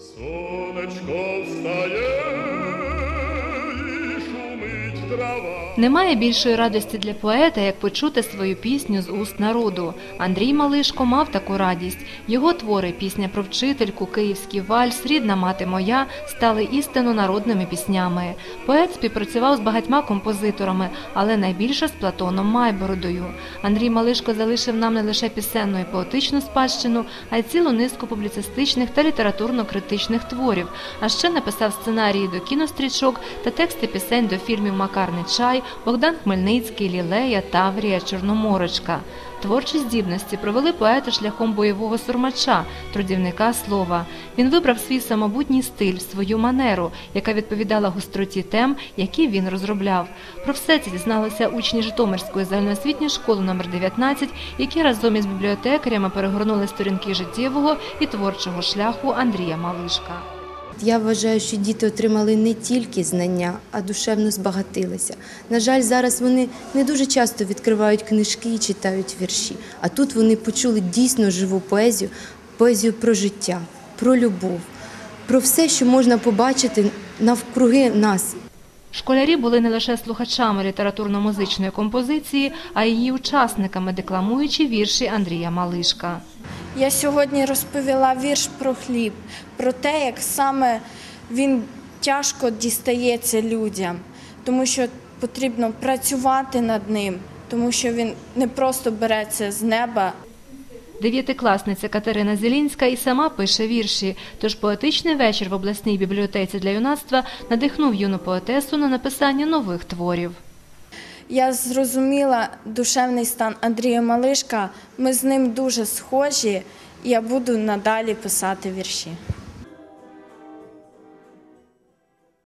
Сонечко встає. Немає більшої радості для поета, як почути свою пісню з уст народу. Андрій Малишко мав таку радість. Його твори Пісня про вчительку, Київський вальс, Рідна мати моя стали істинно народними піснями. Поет співпрацював з багатьма композиторами, але найбільше з Платоном Майбородою. Андрій Малишко залишив нам не лише пісенну і поетичну спадщину, а й цілу низку публіцистичних та літературно-критичних творів. А ще написав сценарії до кінострічок та тексти пісень до фільмів Макарний чай, Богдан Хмельницький, Лілея, Таврія, Чорноморочка. Творчі здібності провели поета шляхом бойового сурмача, трудівника слова. Він вибрав свій самобутній стиль, свою манеру, яка відповідала гостроті тем, які він розробляв. Про все це дізналися учні Житомирської загальноосвітньої школи номер 19, які разом із бібліотекарями перегорнули сторінки життєвого і творчого шляху Андрія Малишка. Я вважаю, що діти отримали не тільки знання, а душевно збагатилися. На жаль, зараз вони не дуже часто відкривають книжки і читають вірші. А тут вони почули дійсно живу поезію, поезію про життя, про любов, про все, що можна побачити навкруги нас. Школярі були не лише слухачами літературно-музичної композиції, а й її учасниками, декламуючи вірші Андрія Малишка. Я сьогодні розповіла вірш про хліб, про те, як саме він тяжко дістається людям, тому що потрібно працювати над ним, тому що він не просто береться з неба. Дев'ятикласниця Катерина Зелінська і сама пише вірші. Тож поетичний вечір в обласній бібліотеці для юнацтва надихнув юну поетесу на написання нових творів. Я зрозуміла душевний стан Андрія Малишка. Ми з ним дуже схожі, я буду надалі писати вірші.